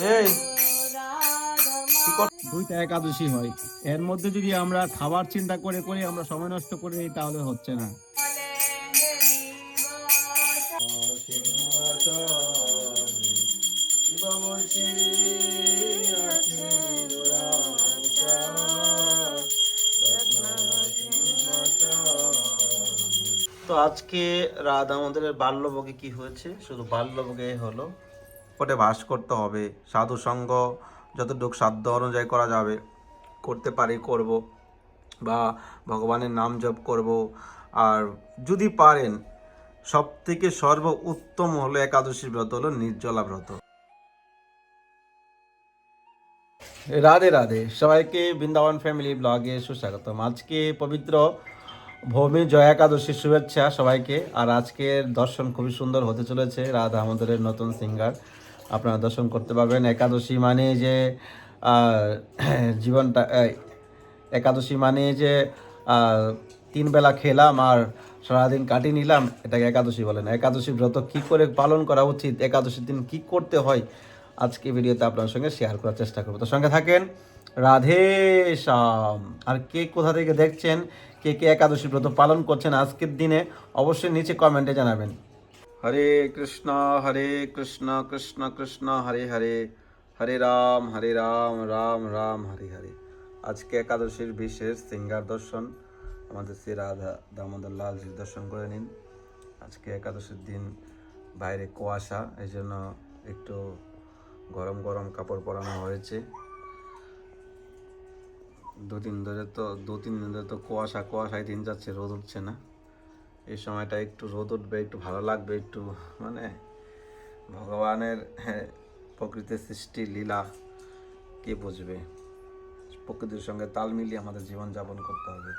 এই। দুইটা একাদশী হয়। এর মধ্যে যদি আমরা খাবার চিন্তা করে করে আমরা সময় নষ্ট করে নিই তাহলে হচ্ছে না। তো আজকে রাত আমাদের বাল্যভোগে কি হয়েছে? শুধু বাল্যভোগে হলো। কোটে বাস করতে হবে সাধু সঙ্গ যতটুকু সাধ্য অনুযায়ী করা যাবে, করতে পারি, করব বা ভগবানের নাম জপ করব। আর যদি পারেন সব থেকে সর্ব উত্তম হলো একাদশী ব্রত হলো নির্জলা ব্রত। রাধে রাধে, সবাইকে বৃন্দাবন ফ্যামিলি ব্লগে সুস্বাগতম। আজকে পবিত্র ভৌমি জয়া একাদশীর শুভেচ্ছা সবাইকে। আর আজকের দর্শন খুবই সুন্দর হতে চলেছে, রাধা আমাদের নতুন সিঙ্গার আপনারা দর্শন করতে পারবেন। একাদশী মানে যে জীবনটা একাদশী মানে যে তিন বেলা খেলাম আর সারাদিন কাটিয়ে নিলাম, এটাকে একাদশী বলেন একাদশী ব্রত কি করে পালন করা উচিত, একাদশীর দিন কি করতে হয়, আজকে ভিডিওতে আপনার সঙ্গে শেয়ার করার চেষ্টা করব। তো সঙ্গে থাকেন রাধে শ্যাম। আর কে কোথা থেকে দেখছেন, কে কে একাদশী ব্রত পালন করছেন আজকের দিনে, অবশ্যই নিচে কমেন্টে জানাবেন। হরে কৃষ্ণ হরে কৃষ্ণ কৃষ্ণ কৃষ্ণ, হরে হরে। হরে রাম হরে রাম রাম রাম, হরে হরে। আজকে একাদশীর বিশেষ সিঙ্গার দর্শন। আমাদের শ্রী রাধা দামোদর লালজির দর্শন করে নিন। আজকে একাদশীর দিন বাইরে কুয়াশা এই জন্য একটু গরম গরম কাপড় পরানো হয়েছে। দু তিন ধরে তো, দু তিন দিন ধরে তো কুয়াশা, কুয়াশায় দিন যাচ্ছে, রোদ উঠছে না। এই সময়টা একটু রোদ উঠবে একটু ভালো লাগবে একটু মানে ভগবানের হ্যাঁ, প্রকৃতির সৃষ্টি লীলা কে বুঝবে? প্রকৃতির সঙ্গে তাল মিলিয়ে আমাদের জীবন যাপন করতে হবে।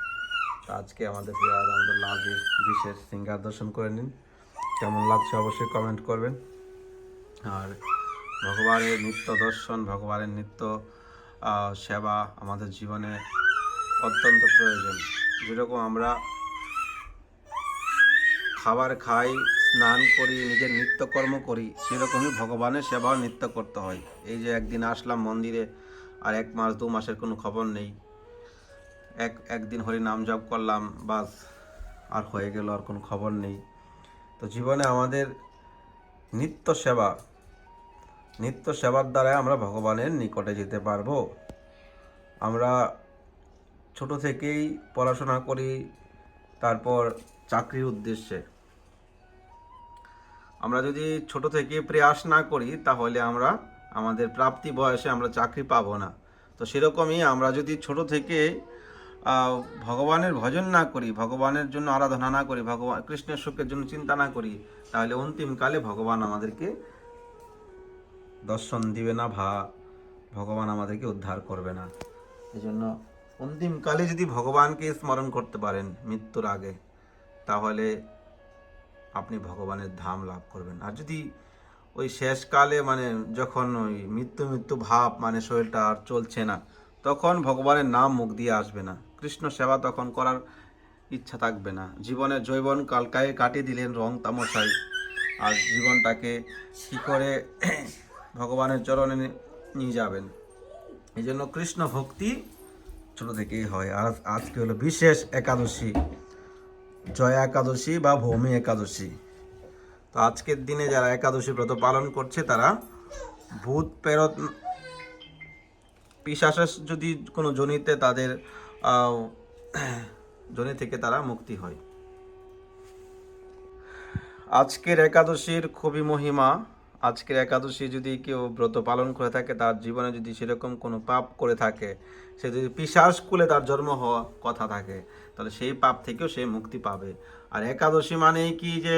তো আজকে আমাদের রাধামন্দ লাভের বিশেষ সিঙ্গার দর্শন করে নিন। কেমন লাগছে অবশ্যই কমেন্ট করবেন। আর ভগবানের নিত্য দর্শন ভগবানের নিত্য সেবা আমাদের জীবনে অত্যন্ত প্রয়োজন। যেরকম আমরা খাবার খাই, স্নান করি, নিজের নিত্যকর্ম করি, সেরকমই ভগবানের সেবাও নিত্য করতে হয়। এই যে একদিন আসলাম মন্দিরে, আর এক মাস, দু মাসের কোনো খবর নেই। এক, একদিন হরি নাম জপ করলাম, বাস, আর হয়ে গেল, আর কোনো খবর নেই। তো জীবনে আমাদের নিত্য সেবা, নিত্য সেবার দ্বারাই আমরা ভগবানের নিকটে যেতে পারব। আমরা ছোট থেকেই পড়াশোনা করি, তারপর চাকরির উদ্দেশ্যে। আমরা যদি ছোট থেকে প্রয়াস না করি, তাহলে আমরা আমাদের প্রাপ্তি বয়সে আমরা চাকরি পাবো না। তো সেরকমই আমরা যদি ছোট থেকে ভগবানের ভজন না করি, ভগবানের জন্য আরাধনা না করি ভগবান কৃষ্ণের সুখের জন্য চিন্তা না করি, তাহলে অন্তিমকালে ভগবান আমাদেরকে দর্শন দিবে না, ভা, ভগবান আমাদেরকে উদ্ধার করবে না। এই জন্য অন্তিমকালে যদি ভগবানকে স্মরণ করতে পারেন মৃত্যুর আগে, তাহলে আপনি ভগবানের ধাম লাভ করবেন। আর যদি ওই শেষকালে মানে যখন ওই মৃত্যু মৃত্যু ভাব মানে শরীরটা আর চলছে না, তখন ভগবানের নাম মুখ দিয়ে আসবে না। কৃষ্ণ সেবা তখন করার ইচ্ছা থাকবে না। জীবনের জৈবন কালকায় কাটিয়ে দিলেন রং তামশাই, আর জীবনটাকে কী করে ভগবানের চরণে নিয়ে যাবেন। এই জন্য কৃষ্ণ ভক্তি ছোটো থেকেই হয়। আর আজকে হলো বিশেষ একাদশী। জয়া একাদশী বা ভৌমি একাদশী। তো আজকের দিনে যারা একাদশী ব্রত পালন করছে, তারা ভূত প্রেরত পিসাস যদি কোনো জনিতে তাদের জনি থেকে তারা মুক্তি হয়। আজকের একাদশীর খুবই মহিমা আজকের একাদশী যদি কেউ ব্রত পালন করে থাকে, তার জীবনে যদি সেরকম কোনো পাপ করে থাকে, সে যদি পিসাস কুলে তার জন্ম হওয়া কথা থাকে, তাহলে সেই পাপ থেকেও সে মুক্তি পাবে। আর একাদশী মানেই কি যে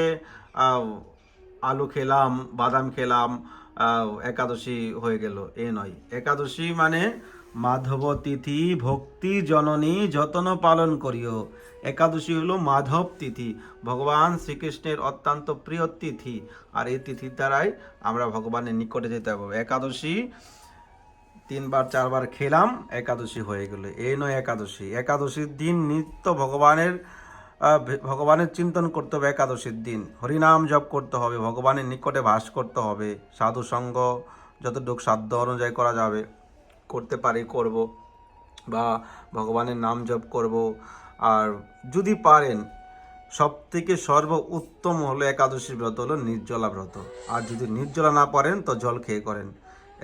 আলু খেলাম, বাদাম খেলাম একাদশী হয়ে গেল। এ নয়। একাদশী মানে মাধব তিথি ভক্তি জননী যতন পালন করিও। একাদশী হলো মাধব তিথি, ভগবান শ্রীকৃষ্ণের অত্যন্ত প্রিয় তিথি। আর এই তিথির দ্বারাই আমরা ভগবানের নিকটে যেতে পারব। একাদশী, তিনবার, চারবার খেলাম, একাদশী হয়ে গেল। এই নয় একাদশী। একাদশীর দিন নিত্য ভগবানের ভগবানের চিন্তন করতে হবে একাদশীর দিন। হরিনাম জপ করতে হবে, ভগবানের নিকটে বাস করতে হবে। সাধু সঙ্গ যতটুকু সাধ্য অনুযায়ী করা যাবে। করতে পারি, করব বা ভগবানের নাম জপ করব। আর যদি পারেন সব থেকে সর্ব উত্তম হলো একাদশী ব্রত হলো নির্জলা ব্রত। আর যদি নির্জলা না পারেন, তো জল খেয়ে করেন।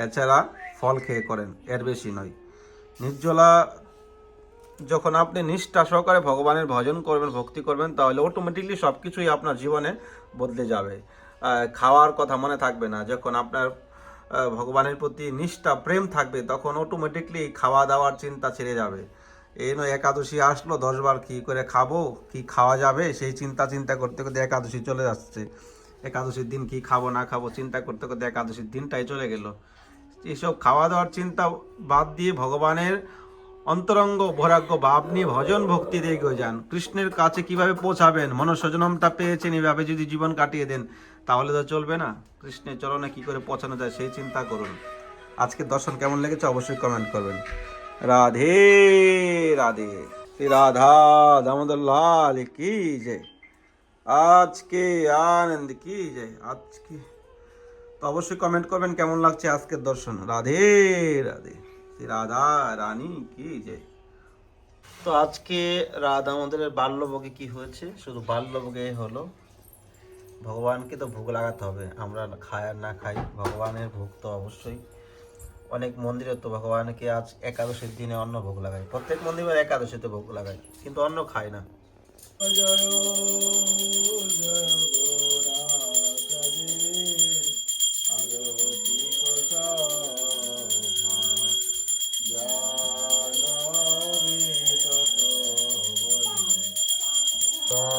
এছাড়া ফল খেয়ে করেন, এর বেশি নয়। নির্জলা যখন আপনি নিষ্ঠা সহকারে ভগবানের ভজন করবেন, ভক্তি করবেন, তাহলে অটোমেটিকলি সব কিছুই আপনার জীবনে বদলে যাবে। খাওয়ার কথা মনে থাকবে না। যখন আপনার ভগবানের প্রতি নিষ্ঠা, প্রেম থাকবে, তখন অটোমেটিকলি খাওয়া দাওয়ার চিন্তা ছেড়ে যাবে। এই নয়, একাদশী আসলো, দশবার কী করে খাব, কি খাওয়া যাবে, সেই চিন্তা চিন্তা করতে করতে একাদশী চলে যাচ্ছে। একাদশীর দিন কি খাব, না খাব, চিন্তা করতে করতে একাদশীর দিনটাই চলে গেল। এইসব খাওয়া দাওয়ার চিন্তা বাদ দিয়ে ভগবানের অন্তরঙ্গ ভরাজ্ঞ ভাব নিয়ে ভজন ভক্তি দিয়ে যান। কৃষ্ণের কাছে কীভাবে পৌঁছাবেন? মনসজনমটা পেয়েছেন এভাবে যদি জীবন কাটিয়ে দেন। তাহলে তো চলবে না। কৃষ্ণের চরণে কি করে পৌঁছানো যায় সেই চিন্তা করুন। আজকে দর্শন কেমন লেগেছে অবশ্যই কমেন্ট করবেন। রাধে রাধে। শ্রী রাধা দামোদর লাল কি জয় আজকে আনন্দ, কি জয় আজকে। তো অবশ্যই কমেন্ট করবেন কেমন লাগছে আজকের দর্শন। রাধে রাধে। শ্রী রাধা, রানী, কি জয় তো আজকে রাধা আমাদের বাল্যভোগে কি হয়েছে? শুধু বাল্যভোগে হলো। ভগবানকে তো ভোগ লাগাতে হবে আমরা খাই আর না খাই ভগবানের ভোগ তো অবশ্যই অনেক মন্দিরে তো ভগবানকে আজ একাদশীর দিনে অন্ন ভোগ লাগায় প্রত্যেক মন্দিরে একাদশীতে ভোগ লাগায় কিন্তু অন্ন খায় না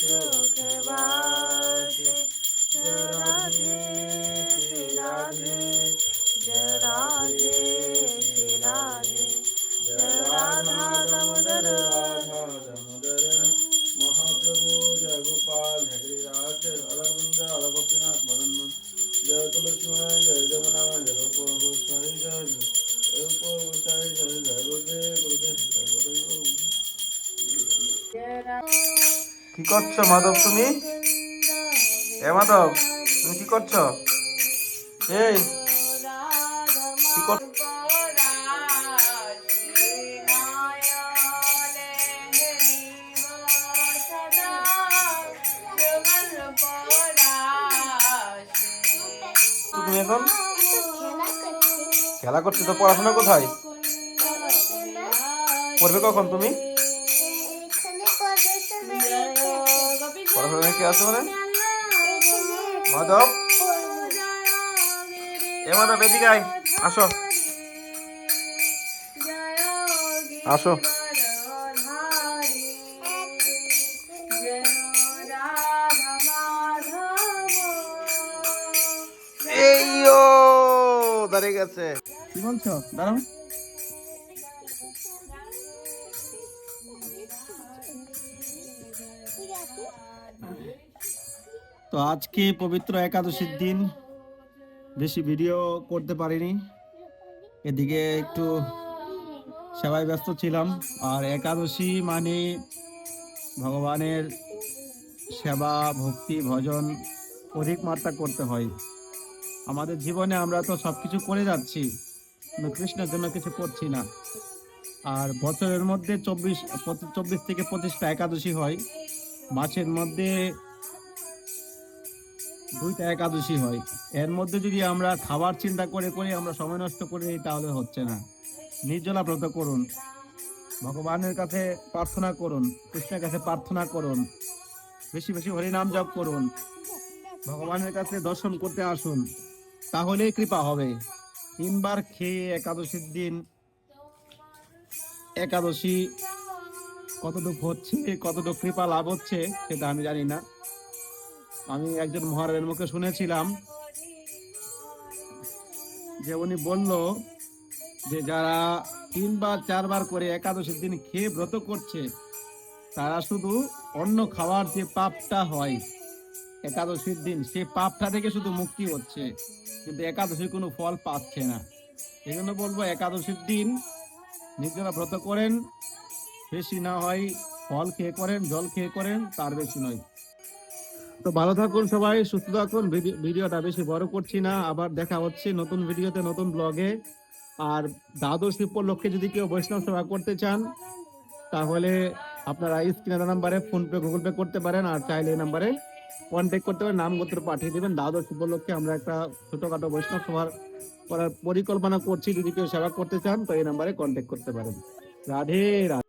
সুখে বাসে। জয় রাধে শ্রী রাধে জয় রাধে শ্রী রাধে। জয় রাধা দামোদর। রাধা দামোদর। মহাপ্রভু, জয় গোপাল, জয় গিরিরাজ জয় অরগোপীনাথ মদন জয় তুলসীময় জয় যমুনাময় জয় রূপ গোসাই জয় রূপ গোসাই জয় জয় গুরুদেব গুরুদেব কি করছ, মাধব তুমি? এ মাধব, তুমি কি করছ? এই তুমি এখন খেলা করছ, তো পড়াশোনা কোথায়? পড়বে কখন তুমি? পড়াশোনা কি আছে মানে? মাধব? এ মাধব, এদিকে আয়। আসো। আসো। এই ও, দাঁড়িয়ে গেছে। কি বলছো? দাঁড়াও। তো আজকে পবিত্র একাদশীর দিন। বেশি ভিডিও করতে পারিনি। এদিকে একটু সেবায় ব্যস্ত ছিলাম। আর একাদশী মানে ভগবানের সেবা, ভক্তি, ভজন অধিক মাত্রা করতে হয়। আমাদের জীবনে আমরা তো সব কিছু করে যাচ্ছি, কিন্তু কৃষ্ণের জন্য কিছু করছি না। আর বছরের মধ্যে চব্বিশ চব্বিশ থেকে পঁচিশটা একাদশী হয়। মাসের মধ্যে দুইটা একাদশী হয়। এর মধ্যে যদি আমরা খাবার চিন্তা করে করে, আমরা সময় নষ্ট করে নিই তাহলে হচ্ছে না। নির্জলা ব্রত করুন। ভগবানের কাছে প্রার্থনা করুন, কৃষ্ণের কাছে প্রার্থনা করুন। বেশি বেশি হরিনাম জপ করুন। ভগবানের কাছে দর্শন করতে আসুন। তাহলেই কৃপা হবে। তিনবার খেয়ে একাদশীর দিন, একাদশী কতটুকু হচ্ছে, কতটুকু কৃপা লাভ হচ্ছে, সেটা আমি জানি না। আমি একজন মহারাজের মুখে শুনেছিলাম যে উনি বলল যে যারা তিনবার, চারবার করে একাদশীর দিন খেয়ে ব্রত করছে, তারা শুধু অন্য খাওয়ার যে পাপটা হয় একাদশীর দিন, সেই পাপটা থেকে শুধু মুক্তি হচ্ছে। কিন্তু একাদশীর কোনো ফল পাচ্ছে না। এই জন্য বলব, একাদশীর দিন নিজেরা ব্রত করেন, বেশি না হয় ফল খেয়ে করেন, জল খেয়ে করেন, তার বেশি নয়। তো ভালো থাকুন সবাই, সুস্থ থাকুন। ভিডি- ভিডিওটা বেশি বড় করছি না, আবার দেখা হচ্ছে নতুন ভিডিওতে, নতুন ব্লগে আর দ্বাদশ উপলক্ষে যদি কেউ বৈষ্ণব সেবা করতে চান, তাহলে আপনারা স্ক্রিনে নাম্বারে ফোনপে গুগল পে করতে পারেন। আর চাইলে এই নাম্বারে কন্ট্যাক্ট করতে পারেন নাম গোত্র পাঠিয়ে দেবেন। দ্বাদশ উপলক্ষে আমরা একটা ছোটখাটো বৈষ্ণব সভার করার পরিকল্পনা করছি। যদি কেউ সেবা করতে চান, তো এই নাম্বারে কন্ট্যাক্ট করতে পারেন। রাধে রাধে।